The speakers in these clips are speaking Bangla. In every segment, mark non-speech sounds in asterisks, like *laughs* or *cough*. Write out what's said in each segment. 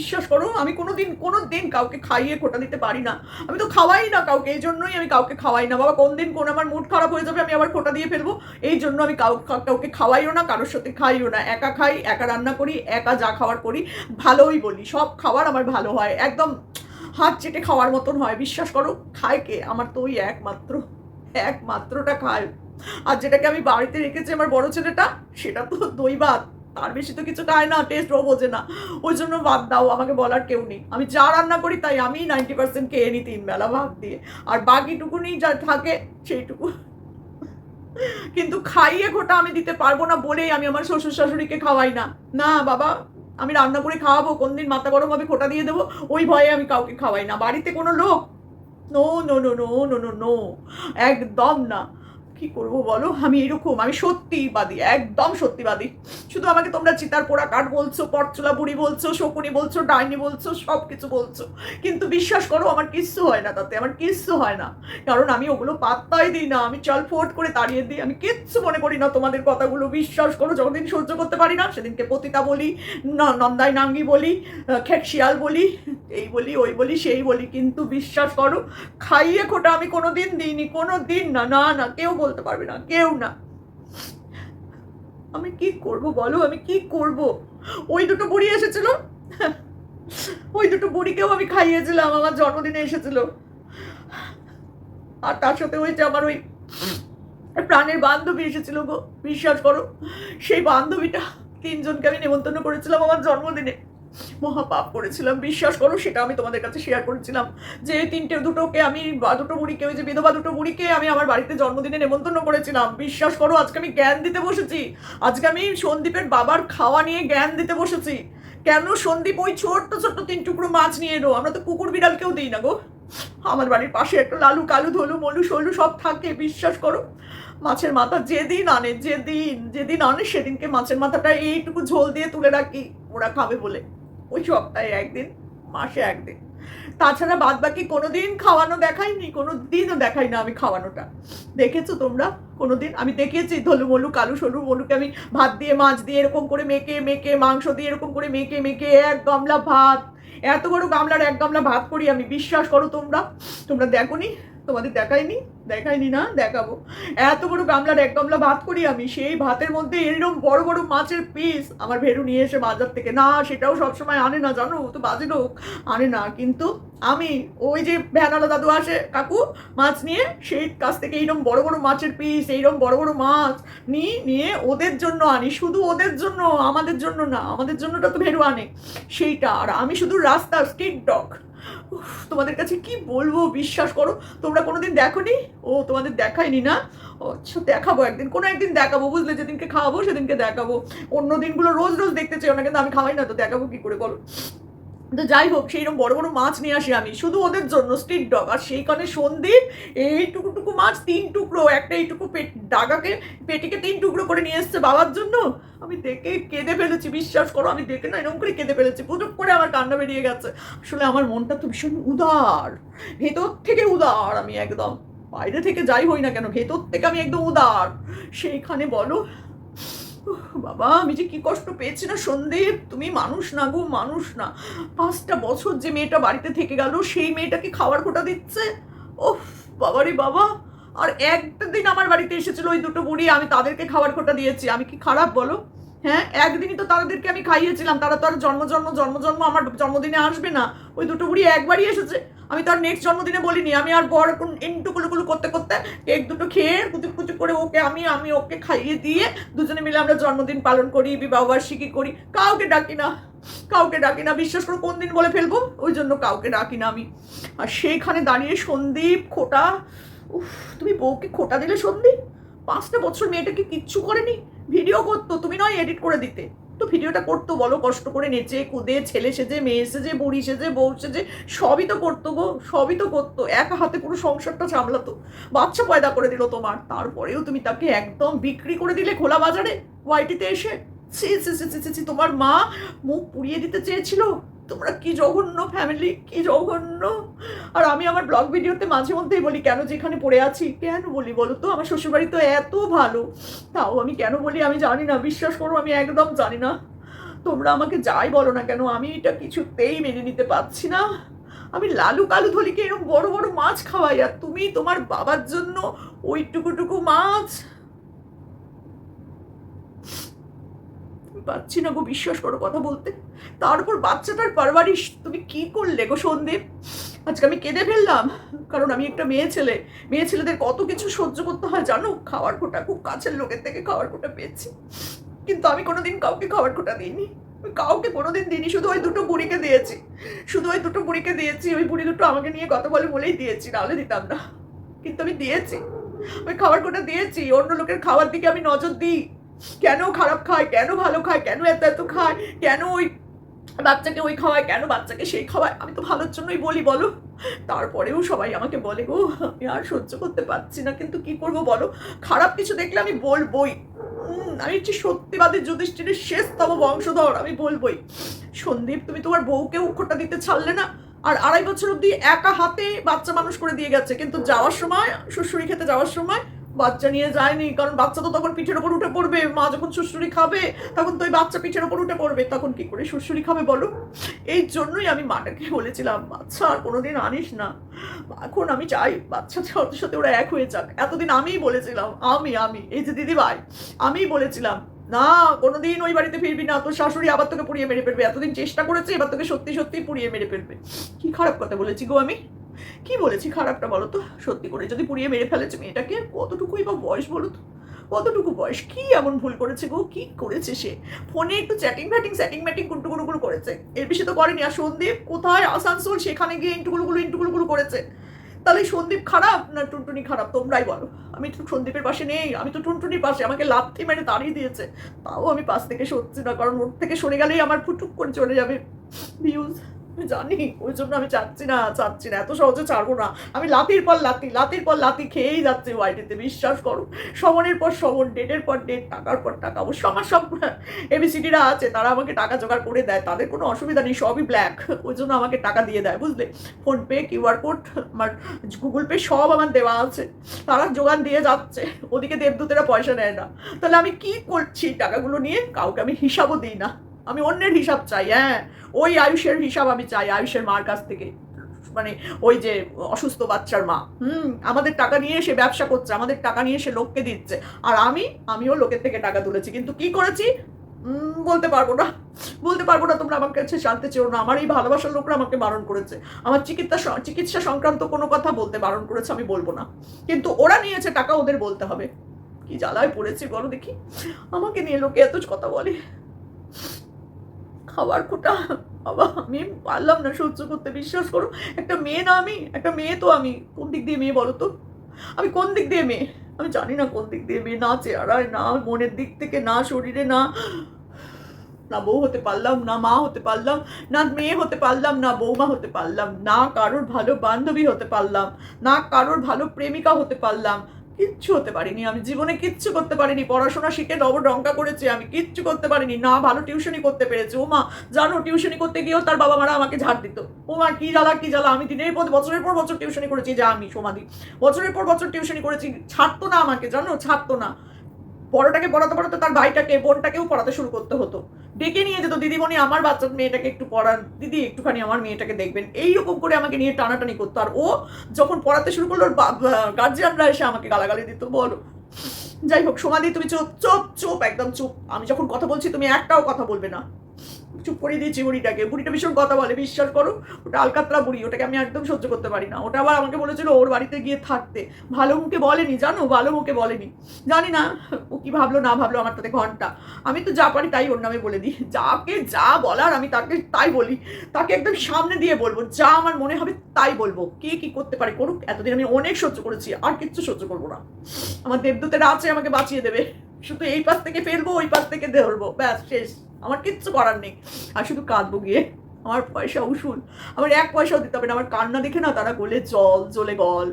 বিশ্বাস করো আমি কোনো দিন কোনো দিন কাউকে খাইয়ে খোটা দিতে পারি না। আমি তো খাওয়াই না কাউকে, এই জন্যই আমি কাউকে খাওয়াই না। বাবা, কোন দিন কোন আমার মুড খারাপ হয়ে যাবে, আমি আবার খোটা দিয়ে ফেলব? এই জন্য আমি কাউ কাউকে খাওয়াইও না, কারোর সাথে খাইও না। একা খাই, একা রান্না করি, একা যা খাওয়ার করি, ভালোই বলি। সব খাবার আমার ভালো হয়। একদম হাত চেটে খাওয়ার মতন হয়। বিশ্বাস করো, খায় কে? আমার তো ওই একমাত্র, একমাত্রটা খায়। আর যেটাকে আমি বাড়িতে রেখেছি আমার বড় ছেলেটা, সেটা তো দই ভাত তার বেশি তো কিছু খায় না টেস্ট ও বোঝে না। ওই জন্য বাদ দাও, আমাকে বলার কেউ নেই। আমি যা রান্না করি তাই আমি নাইনটি পার্সেন্ট খেয়ে নিই তিন বেলা ভাত দিয়ে। আর বাকিটুকুনি যা থাকে সেইটুকু। কিন্তু খাইয়ে খোটা আমি দিতে পারব না বলেই আমি আমার শ্বশুর শাশুড়িকে খাওয়াই না। না, বাবা, আমি রান্না করে খাওয়াবো কোন দিন মাথা গরম হবে খোটা দিয়ে দেবো, ওই ভয়ে আমি কাউকে খাওয়াই না। বাড়িতে কোনো লোক? No no no no no no no একদম না। কি করব বলো? আমি এরকম, আমি সত্যিবাদী, একদম সত্যিবাদী। শুধু আমাকে তোমরা চিতার পোড়া কাঠ বলছো, পরচুলা বুড়ি বলছো, শকুনি বলছো, ডাইনি বলছো সব কিছু বলছো। কিন্তু বিশ্বাস করো, আমার কিচ্ছু হয় না তাতে, আমার কিচ্ছু হয় না। কারণ আমি ওগুলো পাত্তাই দিই না, আমি চল ফোট করে তাড়িয়ে দিই, আমি কিচ্ছু মনে করি না তোমাদের কথাগুলো। বিশ্বাস করো, যতদিন সহ্য করতে পারি না, সেদিনকে পতিতা বলি নন্দাই নাঙ্গি বলি খেকশিয়াল বলি, এই বলি, ওই বলি, সেই বলি। কিন্তু বিশ্বাস করো, খাইয়ে খোটা আমি কোনো দিন দিইনি কোনো দিন না না না, কেউ বলতে পারবে না, কেউ না। আমি কি করব বলো? আমি কি করব? ওই দুটো বুড়ি এসেছিল। ওই দুটো বুড়িকেও আমি খাইয়েছিলাম, আমার জন্মদিনে এসেছিল। আর তার সাথে যে আমার ওই প্রাণের বান্ধবী এসেছিল গো, বিশ্বাস করো। সেই বান্ধবীটা তিনজনকে আমি নেমন্তন্ন করেছিলাম আমার জন্মদিনে। মহাপাপ করেছিলাম, বিশ্বাস করো, সেটা আমি তোমাদের কাছে শেয়ার করেছিলাম। যে তিনটে দুটোকে আমি দুটো বুড়িকে ওই যে বিধবা দুটো বুড়িকে আমি আমার বাড়িতে জন্মদিনে নেমন্তন্ন করেছিলাম। বিশ্বাস করো, আজকে আমি জ্ঞান দিতে বসেছি। আজকে আমি সন্দীপের বাবার খাওয়া নিয়ে জ্ঞান দিতে বসেছি। কেন সন্দীপ ওই ছোট্ট ছোট্ট তিন টুকরো মাছ নিয়ে এলো? আমরা তো কুকুর বিড়ালকেও দিই না গো। আমার বাড়ির পাশে একটা লালু, কালু, ধলু, মলু, সলু সব থাকে, বিশ্বাস করো। মাছের মাথা যেদিন আনে, যেদিন যেদিন আনে, সেদিনকে মাছের মাথাটা এইটুকু ঝোল দিয়ে তুলে রাখি, ওরা খাবে বলে। ওই সপ্তাহে একদিন, মাসে একদিন। তাছাড়া বাদ বাকি কোনোদিন খাওয়ানো দেখাইনি কোনো দিনও দেখাই না আমি খাওয়ানোটা। দেখেছ তোমরা? কোনোদিন? আমি দেখেছি ধলু মলু, কালু সলু মলুকে আমি ভাত দিয়ে, মাছ দিয়ে এরকম করে মেখে মেখে, মাংস দিয়ে এরকম করে মেখে মেখে এক গামলা ভাত। এত বড় গামলার এক গামলা ভাত করি আমি, বিশ্বাস করো তোমরা? তোমরা দেখোনি? তোমাদের দেখাইনি? দেখাইনি না? দেখাবো। এত বড় গামলার এক গামলা ভাত করি আমি, সেই ভাতের মধ্যে এরকম বড় বড় মাছের পিস আমার ভেরু নিয়ে এসে বাজার থেকে, না, সেটাও সবসময় আনে না, জানো? তো বাজে লোক, আনে না। কিন্তু আমি ওই যে ভ্যানালা দাদু আসে, কাকু, মাছ নিয়ে, সেই কাছ থেকে এইরকম বড় বড় মাছের পিস এইরকম বড় বড় মাছ নিয়ে নিয়ে ওদের জন্য আনি। শুধু ওদের জন্য, আমাদের জন্য না, আমাদের জন্যটা তো ভেরু আনে, সেইটা। আর আমি শুধু রাস্তা স্ট্রিট ডগ তোমাদের কাছে কি বলব, বিশ্বাস করো, তোমরা কোনোদিন দেখোনি? ও, তোমাদের দেখায়নি না? আচ্ছা দেখাবো একদিন, কোনো একদিন দেখাবো, বুঝলে? যেদিনকে খাওয়াবো, সেদিনকে দেখাবো। অন্য দিনগুলো রোজ রোজ দেখতে চাই না, কিন্তু আমি খাওয়াই না, তো দেখাবো কি করে, বলো। তো যাই হোক সেইরকম বড় বড় মাছ নিয়ে আসি আমি। শুধু ওদের জন্য স্ট্রিট ডগ আর সেইখানে সন্দীপ এইটুকু টুকু মাছ, তিন টুকরো, একটা এইটুকু পেট, ডাগাকে, পেটিকে তিন টুকরো করে নিয়ে এসছে বাবার জন্য। আমি দেখে কেঁদে ফেলেছি, বিশ্বাস করো, আমি দেখে না এরকম করে কেঁদে ফেলেছি। পুজো করে আমার কান্না বেরিয়ে গেছে। আসলে আমার মনটা তো ভীষণ উদার, ভেতর থেকে উদার আমি একদম। বাইরে থেকে যাই হই না কেন, ভেতর থেকে আমি একদম উদার। সেইখানে বলো বাবা, আমি যে কি কষ্ট পেয়েছি না, সন্দীপ, তুমি মানুষ না গো, মানুষ না। পাঁচটা বছর যে মেয়েটা বাড়িতে থেকে গেল, সেই মেয়েটাকে খাবার খোটা দিচ্ছে। ওফ, বাবারে বাবা, আর একটা দিন আমার বাড়িতে এসেছিল ওই দুটো বুড়ি, আমি তাদেরকে খাবার খোটা দিয়েছি। আমি কি খারাপ বলো? হ্যাঁ একদিনই তো তাদেরকে আমি খাইয়েছিলাম, তারা তো আর জন্ম জন্ম জন্ম জন্ম আমার জন্মদিনে আসবে না। ওই দুটো বুড়ি একবারই এসেছে। আমি তার নেক্সট জন্মদিনে বলিনি, আমি আর বড় ইন্টু কুলুকুলু করতে করতে কেক দুটো খেয়ে কুচু কুচু করে ওকে আমি আমি ওকে খাইয়ে দিয়ে দুজনে মিলে আমরা জন্মদিন পালন করি বিবাহবার্ষিকী করি। কাউকে ডাকি না, কাউকে ডাকি না, বিশ্বাস করে কোন দিন বলে ফেলব? ওই জন্য কাউকে ডাকি না আমি। আর সেইখানে দাঁড়িয়ে সন্দীপ, খোটা, উফ, তুমি বউকে খোটা দিলে সন্দীপ? পাঁচটা বছর মেয়েটাকে কিচ্ছু করেনি? ভিডিও করতো, তুমি নয় এডিট করে দিতে। তো ভিডিওটা করতো, বলো, কষ্ট করে নেচে কুদে, ছেলে সেজে, মেয়ে সেজে, বুড়ি সেজে, বউ সেজে, সবই তো করতো গো, সবই তো করতো। এক হাতে পুরো সংসারটা সামলাতো। বাচ্চা পয়দা করে দিল তোমার, তারপরেও তুমি তাকে একদম বিক্রি করে দিলে খোলা বাজারে, ওয়াইটিতে এসে। সি সি সি ছি, তোমার মা মুখ পুড়িয়ে দিতে চেয়েছিল। তোমরা কি জঘন্য ফ্যামিলি কি জঘন্য? আর আমি আমার ব্লগ ভিডিওতে মাঝে মধ্যেই বলি, কেন যেখানে পড়ে আছি? কেন বলি বলো তো? আমার শ্বশুরবাড়ি তো এত ভালো। তাও আমি কেন বলি আমি জানি না, বিশ্বাস করো আমি একদম জানি না। তোমরা আমাকে যাই বলো না কেন, আমি এটা কিছুতেই মেনে নিতে পারছি না। আমি লালু কালু ধলিকে এরকম বড় বড় মাছ খাওয়াই, আর তুমি তোমার বাবার জন্য ওই টুকুটুকু মাছ পাচ্ছি না গো বিশ্বাস করো কথা বলতে। তার উপর বাচ্চাটার পারবারিশ, তুমি কি করলে গো সন্দীপ? আজকে আমি কেঁদে ফেললাম, কারণ আমি একটা মেয়ে ছেলে। মেয়ে ছেলেদের কত কিছু সহ্য করতে হয় জানো? খাওয়ার কোটা, খুব কাছের লোকের থেকে খাওয়ার কোটা পেয়েছি। কিন্তু আমি কোনোদিন কাউকে খাওয়ার কোটা দিইনি। কাউকে কোনোদিন দিইনি, শুধু ওই দুটো বুড়িকে দিয়েছি। শুধু ওই দুটো বুড়িকে দিয়েছি, ওই বুড়ি দুটো আমাকে নিয়ে কথা বলে বলেই দিয়েছি, নাহলে দিতাম না। কিন্তু আমি দিয়েছি। ওই খাবার কোটা দিয়েছি, অন্য লোকের খাওয়ার দিকে আমি নজর দিই। কেন খারাপ খায়? কেন ভালো খায়? কেন এত এত খায়? কেন ওই বাচ্চাকে ওই খাওয়ায়? কেন বাচ্চাকে সেই খাওয়ায়? আমি তো ভালোর জন্যই বলি, বলো। তারপরেও সবাই আমাকে বলে গো আমি আর সহ্য করতে পারছি না, কিন্তু কি করব বলো? খারাপ কিছু দেখলে আমি বলবই। আমি হচ্ছে সত্যিবাদী যুধিষ্ঠিরের শেষতম বংশধর, আমি বলবই। সন্দীপ, তুমি তোমার বউকে উক্ষটা দিতে ছাড়লে না? আর আড়াই বছর অব্দি একা হাতে বাচ্চা মানুষ করে দিয়ে গেছে। কিন্তু যাওয়ার সময় শ্বশুরি খেতে যাওয়ার সময় বাচ্চা নিয়ে যায়নি, কারণ বাচ্চা তো তখন পিঠের ওপর উঠে পড়বে। মা যখন শ্বশুরি খাবে, তখন তো ওই বাচ্চা পিঠের ওপর উঠে পড়বে। তখন কি করে শ্বশুরি খাবে বলো? এই জন্যই আমি মাটাকে বলেছিলাম, বাচ্চা আর কোনোদিন আনিস না। এখন আমি চাই বাচ্চা সাথে সাথে ওরা এক হয়ে যাক। এতদিন আমিই বলেছিলাম, আমি আমি, এই যে দিদি ভাই, আমিই বলেছিলাম, না, কোনোদিন ওই বাড়িতে ফিরবি না, তোর শাশুড়ি আবার তোকে পুড়িয়ে মেরে ফেলবে। এতদিন চেষ্টা করেছে, এবার তোকে সত্যি সত্যি পুড়িয়ে মেরে ফেলবে। কি খারাপ কথা বলেছি গো আমি? কি বলেছি খারাপটা বলো তো? সত্যি করে যদি পুড়িয়ে মেরে ফেলেছে মেয়েটাকে কতটুকুই বা বয়স বলো তো? কতটুকু বয়স? কি এমন ভুল করেছে গো? কি করেছে সে? ফোনে একটু চ্যাটিং ফ্যাটিং স্যাটিং ম্যাটিং কুন্টু কুলুকুলু করেছে। এর বেশি তো করেনি। আর সন্দীপ কোথায়? আসানসোল, সেখানে গিয়ে ইন্টুকুলুকুলু ইন্টুকুলুকুলু করেছে। তাহলে সন্দীপ খারাপ না টুনটুনি খারাপ? তোমরাই বলো। আমি তো সন্দীপের পাশে নেই। আমি তো টুনটুনির পাশে। আমাকে লাথি মেরে তাড়িয়ে দিয়েছে। তাও আমি পাশ থেকে সরছি না, কারণ ওর থেকে সরে গেলেই আমার ফুটুক করে চলে যাবে। ভিউজ জানি, ওই জন্য আমি চাচ্ছি না চাচ্ছি না, এত সহজে ছাড়বো না। আমি লাতির পর লাতি, লাতির পর লাতি খেয়েই যাচ্ছি ওয়াইটিতে বিশ্বাস করো। সমনের পর সমন ডেটের পর ডেট টাকার পর টাকা, অবশ্য আমার সব এবিসিডিরা আছে, তারা আমাকে টাকা জোগাড় করে দেয়, তাদের কোনো অসুবিধা নেই, সবই ব্ল্যাক ওই জন্য আমাকে টাকা দিয়ে দেয়, বুঝলে? ফোনপে কিউআর কোড আমার গুগল পে সব আমার দেওয়া আছে। তারা যোগান দিয়ে যাচ্ছে, ওদিকে দেবদূতেরা পয়সা নেয় না। তাহলে আমি কি করছি? টাকাগুলো নিয়ে কাউকে আমি হিসাবও দিই না। আমি অন্যের হিসাব চাই হ্যাঁ। ওই আয়ুষের হিসাব আমি চাই, আয়ুষের মার কাছ থেকে। মানে ওই যে অসুস্থ বাচ্চার মা, হুম, আমাদের টাকা নিয়ে সে ব্যবসা করছে, আমাদের টাকা নিয়ে সে লোককে দিচ্ছে। আর আমি, আমিও লোকের থেকে টাকা তুলেছি। কিন্তু কি করেছি? বলতে পারব না। বলতে পারব না, তোমরা আমার কাছে জানতে চেও না। আমার এই ভালোবাসার লোকরা আমাকে বারণ করেছে। আমার চিকিৎসা চিকিৎসা সংক্রান্ত কোনো কথা বলতে বারণ করেছে, আমি বলব না। কিন্তু ওরা নিয়েছে টাকা, ওদের বলতে হবে। কি জ্বালায় পড়েছি, বলো দেখি। আমাকে নিয়ে লোকে এত কথা বলে। খাবার খোটা বাবা, আমি পারলাম না, সহ্য করতে। বিশ্বাস করো, একটা মেয়ে না আমি, একটা মেয়ে তো আমি। কোন দিক দিয়ে মেয়ে বলো তো? আমি কোন দিক দিয়ে মেয়ে? আমি জানি না কোন দিক দিয়ে মেয়ে। না চেহারায়, না মনের দিক থেকে, না শরীরে, না না বউ হতে পারলাম, না মা হতে পারলাম, না মেয়ে হতে পারলাম, না বৌমা হতে পারলাম, না কারোর ভালো বান্ধবী হতে পারলাম, না কারোর ভালো প্রেমিকা হতে পারলাম কিচ্ছু হতে পারিনি। আমি জীবনে কিচ্ছু করতে পারিনি। পড়াশোনা শিখে ডবল ডঙ্কা করেছি। আমি কিচ্ছু করতে পারিনি। না, ভালো টিউশনি করতে পেরেছি। ও মা জানো টিউশনি করতে গিয়েও তার বাবা মারা আমাকে ঝাড় দিত। ও মা কি জ্বালা কি জ্বালা। আমি দিনের পর বছরের পর বছর টিউশনি করেছি। যা আমি সমাধি বছরের পর বছর টিউশনই করেছি। ছাড়তো না আমাকে, জানো? ছাড়তো না। বড়টাকে পড়াতে পড়াতে তার ভাইটাকে, বোনটাকেও পড়াতে শুরু করতে হতো। ডেকে নিয়ে যেত, দিদিমণি, আমার বাচ্চার মেয়েটাকে একটু পড়ান। দিদি, একটুখানি আমার মেয়েটাকে দেখবেন। এইরকম করে আমাকে নিয়ে টানাটানি করতো। আর ও যখন পড়াতে শুরু করল গার্জিয়ানরা এসে আমাকে গালাগালি দিত, বলো, যাই হোক সোমাদি তুমি চোপ চোপ চোপ, একদম চুপ। আমি যখন কথা বলছি, তুমি একটাও কথা বলবে না। চুপ করে দিয়েছি বুড়িটাকে। বুড়িটা ভীষণ কথা বলে, বিশ্বাস করো, ওটা আলকাতরা বুড়ি, ওটাকে আমি একদম সহ্য করতে পারি না। ওটা আবার আমাকে বলেছিল ওর বাড়িতে গিয়ে থাকতে। ভালো মুখে বলেনি, জানো? ভালো মুখে বলেনি। জানি না, ও কি ভাবলো, না ভাবলো আমার তাতে ঘণ্টা। আমি তো যা পারি তাই ওর নামে বলে দিই। যাকে যা বলার আমি তাকে তাই বলি। তাকে একদম সামনে দিয়ে বলব, যা আমার মনে হবে তাই বলব। কে কি করতে পারে করুক, এতদিন আমি অনেক সহ্য করেছি, আর কিচ্ছু সহ্য করব না। আমার দেবদূতেরা আছে, আমাকে বাঁচিয়ে দেবে। শুধু এই পাশ থেকে ফেলব ওই পাশ থেকে ধরবো। ব্যাস, শেষ। আমার কিচ্ছু করার নেই। আর শুধু কাঁদবো গিয়ে। আমার পয়সা উসুল আমার এক পয়সাও দিতে হবে না। আমার কান্না দেখে না তারা গোলে জল জলে গল।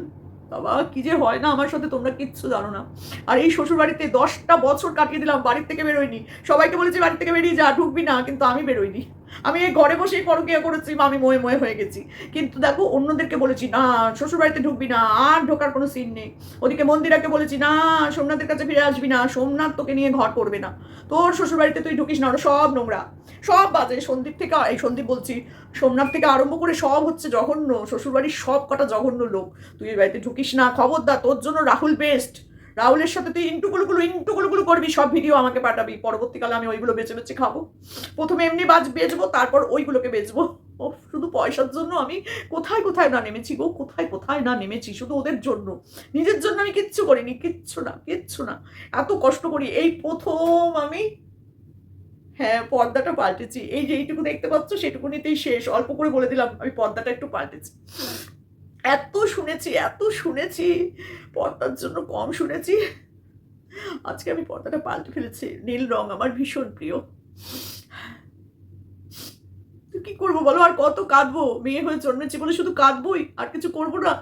বাবা, কি যে হয় না আমার সাথে, তোমরা কিচ্ছু জানো না। আর এই শ্বশুর বাড়িতে দশটা বছর কাটিয়ে দিলাম, বাড়ির থেকে বেরোয়নি। সবাইকে বলেছি বাড়ি থেকে বেরিয়ে যা, ঢুকবি না, কিন্তু আমি বেরোইনি। আমি এই ঘরে বসেই পরকিয়া করেছি বা আমি ময়ে ময়ে হয়ে গেছি। কিন্তু দেখো, অন্যদেরকে বলেছি, না শ্বশুর বাড়িতে ঢুকবি না, আর ঢোকার কোনো সিন নেই। ওদিকে মন্দিরাকে বলেছি, না, সোমনাথের কাছে ফিরে আসবি না, সোমনাথ তোকে নিয়ে ঘর করবে না। তোর শ্বশুর বাড়িতে তুই ঢুকিস না, ওরা সব নোংরা, সব বাজে। সন্দীপ থেকে, এই সন্দীপ বলছি, সোমনাথ থেকে আরম্ভ করে সব হচ্ছে জঘন্য, শ্বশুরবাড়ির সব কটা জঘন্য লোক। তুই এই বাড়িতে ঢুকিস না, খবরদার, তোর জন্য রাহুল বেস্ট রাহুলের সাথে তুই ইন্টুগুলো ইন্টুগুলো করবি, সব ভিডিও আমাকে পাঠাবি। পরবর্তীকালে আমি ওইগুলো বেছে বেছে খাব। প্রথমে এমনি বাজ বেচবো, তারপর ওইগুলোকে বেচবো। ও, শুধু পয়সার জন্য আমি কোথায় কোথায় না নেমেছি গো? কোথায় কোথায় না নেমেছি? শুধু ওদের জন্য। নিজের জন্য আমি কিচ্ছু করিনি, কিচ্ছু না কিচ্ছু না। এত কষ্ট করি। এই প্রথম আমি হ্যাঁ পর্দাটা পাল্টেছি। এই যে এইটুকু দেখতে পাচ্ছ সেটুকু নিতেই শেষ। অল্প করে বলে দিলাম, আমি পর্দাটা একটু পাল্টেছি। এত শুনেছি এত শুনেছি, পর্দার জন্য কম শুনেছি। আজকে আমি পর্দাটা পাল্টে ফেলেছি, নীল রং আমার ভীষণ প্রিয়। কি করব বলো? আর কত কাঁদবো? মেয়ে হয়ে জন্মেছি বলে শুধু কাঁদবোই, আর কিছু করব না।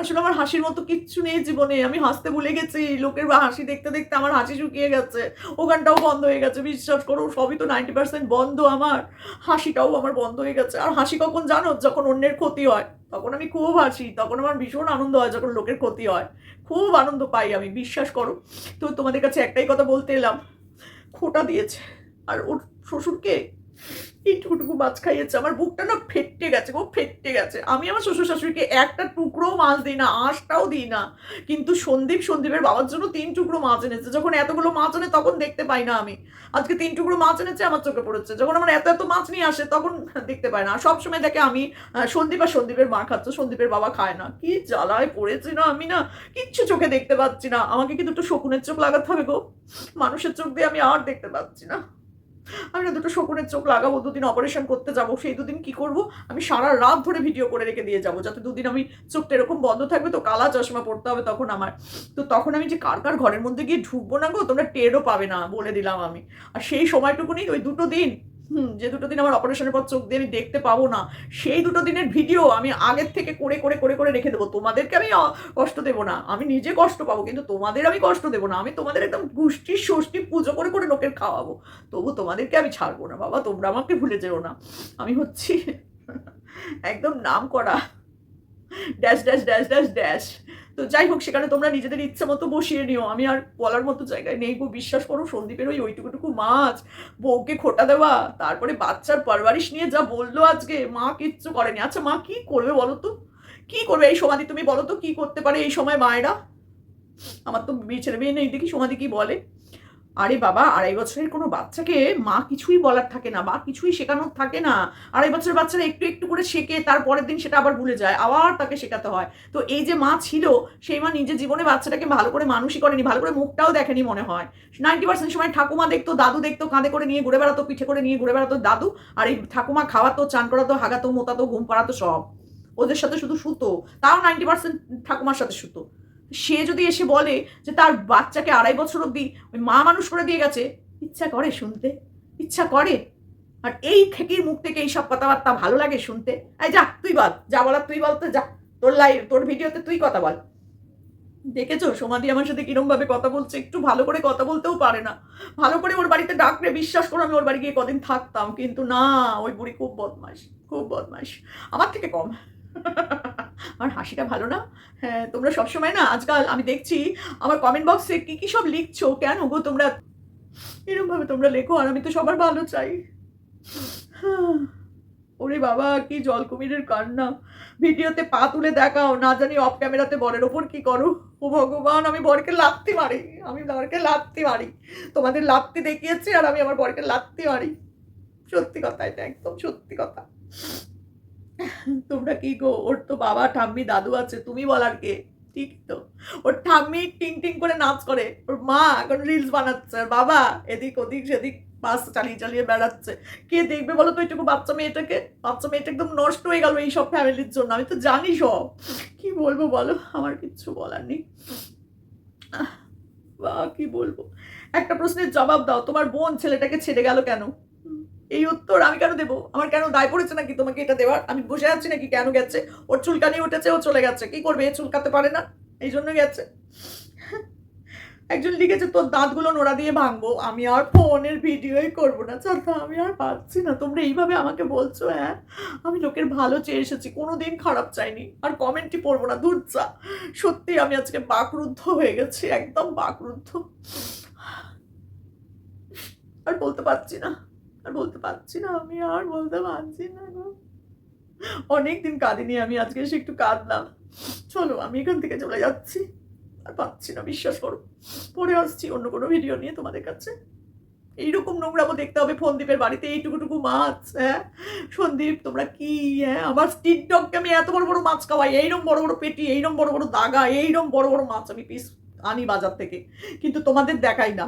আসলে আমার হাসির মতো কিচ্ছু নেই জীবনে। আমি হাসতে ভুলে গেছি। লোকের বা হাসি দেখতে দেখতে আমার হাসি শুকিয়ে গেছে। ওখানটাও বন্ধ হয়ে গেছে। বিশ্বাস করো, সবই তো নাইনটি পার্সেন্ট বন্ধ আমার। হাসিটাও আমার বন্ধ হয়ে গেছে। আর হাসি কখন জানো? যখন অন্যের ক্ষতি হয়, তখন আমি খুব হাসি। তখন আমার ভীষণ আনন্দ হয় যখন লোকের ক্ষতি হয়। খুব আনন্দ পাই আমি, বিশ্বাস করো। তো তোমাদের কাছে একটাই কথা বলতে এলাম। খোটা দিয়েছে। আর ওর শ্বশুরকে এইটুকুটুকু মাছ খাইয়েছে, আমার বুকটা না ফেটে গেছে খুব ফেটে গেছে। আমি আমার শ্বশুর শাশুড়িকে একটা টুকরো মাছ দিই না, আঁশটাও দিই না। কিন্তু সন্দীপ সন্দীপের বাবার জন্য তিন টুকরো মাছ এনেছে। যখন এতগুলো মাছ আনে তখন দেখতে পাই না আমি। আজকে তিন টুকরো মাছ এনেছে, আমার চোখে পড়েছে। যখন আমার এত এত মাছ নিয়ে আসে তখন দেখতে পাই না। সব সময় দেখে আমি সন্দীপ আর সন্দীপের মা খাচ্ছে, সন্দীপের বাবা খায় না। কি জ্বালায় পড়েছি না আমি না, কিচ্ছু চোখে দেখতে পাচ্ছি না। আমাকে কি দুটো শকুনের চোখ লাগাতে হবে গো? মানুষের চোখ দিয়ে আমি আর দেখতে পাচ্ছি না। আমি না দুটো শকুনের চোখ লাগাবো, দুদিন অপারেশন করতে যাব, সেই দুদিন কি করব? আমি সারা রাত ধরে ভিডিও করে রেখে দিয়ে যাব, যাতে দুদিন আমি চোখটা এরকম বন্ধ থাকবে, তো কালা চশমা পড়তে হবে তখন আমার। তো তখন আমি যে কার কার ঘরের মধ্যে গিয়ে ঢুকবো না গো, তোমরা টেরও পাবে না বলে দিলাম আমি। আর সেই সময়টুকুনি, ওই দুটো দিন যে দুটো দিন আমার অপারেশনের পর চোখ দিয়ে আমি দেখতে পাবো না, সেই দুটো দিনের ভিডিও আমি আগের থেকে করে করে করে করে রেখে দেবো। তোমাদেরকে আমি কষ্ট দেবো না। আমি নিজে কষ্ট পাবো, কিন্তু তোমাদের আমি কষ্ট দেবো না। আমি তোমাদের একদম গোষ্ঠী ষষ্ঠী পুজো করে করে লোকের খাওয়াবো। তবু তোমাদেরকে আমি ছাড়বো না, বাবা, তোমরা আমাকে ভুলে যেও না। আমি হচ্ছি *laughs* একদম নাম করা, dash dash dash dash dash. তো যাই হোক, সেখানে তোমরা নিজেদের ইচ্ছে মতো বসিয়ে নিও। আমি আর বলার মতো জায়গায় নেই গো, বিশ্বাস করো, সন্দীপের ওই ওইটুকুটুকু মাছ, বউকে খোটা দেওয়া, তারপরে বাচ্চার পারবারিশ নিয়ে যা বলল আজকে, মা কিচ্ছু করেনি। আচ্ছা মা কি করবে বলো তো? কি করবে? এই সমাধি তুমি বলো তো, কি করতে পারে এই সময় মায়েরা? আমার তো ছেলে মেয়ে নেই, দেখি সমাধি কি বলে। আরে বাবা, আড়াই বছরের কোনো বাচ্চাকে মা কিছুই বলার থাকে না, বা কিছুই শেখানোর থাকে না। আড়াই বছরের বাচ্চারা একটু একটু করে শেখে তার পরের দিন সেটা আবার ভুলে যায়, আবার তাকে শেখাতে হয়। তো এই যে মা ছিল, সেই মা নিজের জীবনে বাচ্চাটাকে ভালো করে মানুষই করেনি, ভালো করে মুখটাও দেখেনি মনে হয়। নাইনটি পার্সেন্ট সময় ঠাকুমা দেখতো, দাদু দেখতো, কাঁধে করে নিয়ে ঘুরে বেড়াতো, পিঠে করে নিয়ে ঘুরে বেড়াতো দাদু, আর এই ঠাকুমা খাওয়াতো, চান করাতো, হাগাতো, মোতাতো, ঘুম পাড়াতো সব। ওদের সাথে শুধু শুতো, তাও নাইনটি পার্সেন্ট ঠাকুমার সাথে শুতো। সে যদি এসে বলে যে তার বাচ্চাকে আড়াই বছর অব্দি ওই মা মানুষ করে দিয়ে গেছে, ইচ্ছা করে শুনতে, ইচ্ছা করে। আর এই থেকেই মুখ থেকে এইসব কথাবার্তা ভালো লাগে শুনতে। এই যা, তুই বল, যা বলার তুই বল তো, যা। তোর লাইভ তোর ভিডিওতে তুই কথা বল। দেখেছ? সমাধি আমার সাথে কিরম ভাবে কথা বলছে? একটু ভালো করে কথা বলতেও পারে না। ভালো করে ওর বাড়িতে ডাকলে বিশ্বাস করো আমি ওর বাড়ি গিয়ে কদিন থাকতাম। কিন্তু না, ওই বুড়ি খুব বদমাস খুব বদমাস আমার থেকে কম। *laughs* আমার হাসিটা ভালো না? হ্যাঁ তোমরা সবসময় না আজকাল আমি দেখছি আমার কমেন্ট বক্সে কি কি সব লিখছো? কেন গো তোমরা? এরমভাবে তোমরা লেখো আর আমি তো সবার ভালো চাই। ওরে বাবা, কি জল কুমিরের কান্না। ভিডিওতে পা তুলে দেখাও, না জানি অফ ক্যামেরাতে বরের ওপর কি করো। ও ভগবান, আমি বরকে লাত্তি মারি, আমি বরকে লাত্তি মারি। তোমাদের লাত্তি দেখিয়েছি আর আমি আমার বরকে লাত্তি মারি। সত্যি কথা, এটা একদম সত্যি কথা। তোমরা কি গো? ওর তো বাবা, ঠাম্মি, দাদু আছে, তুমি বলার কে? ঠিক তো। ওর ঠাম্মি টিং টিং করে নাচ করে। ওর মা এখন রিলস বানাচ্ছে, আর বাবা এদিক ওদিক সেদিক বাস চালিয়ে চালিয়ে বেড়াচ্ছে। কে দেখবে বলো তো এইটুকু বাচ্চা মেয়েটাকে? বাচ্চা মেয়েটা একদম নষ্ট হয়ে গেল এই সব ফ্যামিলির জন্য। আমি তো জানি সব। কি বলব বলো? আমার কিচ্ছু বলার নেই। বা কি বলব? একটা প্রশ্নের জবাব দাও। তোমার বোন ছেলেটাকে ছেড়ে গেল কেন? এই উত্তর আমি কেন দেবো? আমার কেন দায় পড়েছে নাকি তোমাকে এটা দেওয়ার? আমি বসে আছি নাকি কেন গেছে? ওর চুলকানি উঠেছে, ও চলে গেছে। কি করবে? এ চুলকাতে পারে না। এই জন্য গেছে। একজন লিখেছে, তোর দাঁতগুলো নোড়া দিয়ে ভাঙবো। আমি আর ফোনের ভিডিওই করব না। চাচা, আমি আর পারছি না। তোমরা এইভাবে আমাকে বলছো হ্যাঁ? আমি লোকের ভালো চেয়ে এসেছি। কোনো দিন খারাপ চাইনি। আর কমেন্টই পড়ব না। দূর যা। সত্যি আমি আজকে বাকরুদ্ধ হয়ে গেছি, একদম বাকরুদ্ধ। আর বলতে পারছি না। আর বলতে পারছি না আমি, আর বলতে পারছি না গো। অনেকদিন কাঁদিনি আমি, আজকে এসে একটু কাঁদলাম। চলো, আমি এখান থেকে চলে যাচ্ছি। আর পাচ্ছি না, বিশ্বাস করো। পরে আসছি অন্য কোনো ভিডিও নিয়ে তোমাদের কাছে। এইরকম নোংরামো দেখতে হবে ফন্দীপের বাড়িতে, এইটুকুটুকু মাছ হ্যাঁ? সন্দীপ, তোমরা কি হ্যাঁ? আমার স্ট্রিট ডগকে আমি এত বড় বড় মাছ খাওয়াই, এইরকম বড় বড় পেটি, এইরকম বড় বড় দাগা, এইরকম বড় বড় মাছ আমি পিস আনি বাজার থেকে। কিন্তু তোমাদের দেখাই না।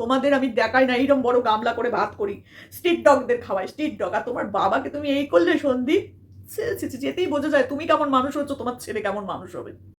তোমাদের আমি দেখাই না এইরকম বড় গামলা করে ভাত করি। স্ট্রিট ডগদের খাওয়াই স্ট্রিট ডগ আর তোমার বাবাকে তুমি এই করলে সন্ধি যেতেই বোঝা যায়, তুমি কেমন মানুষ হচ্ছ, তোমার ছেলে কেমন মানুষ হবে।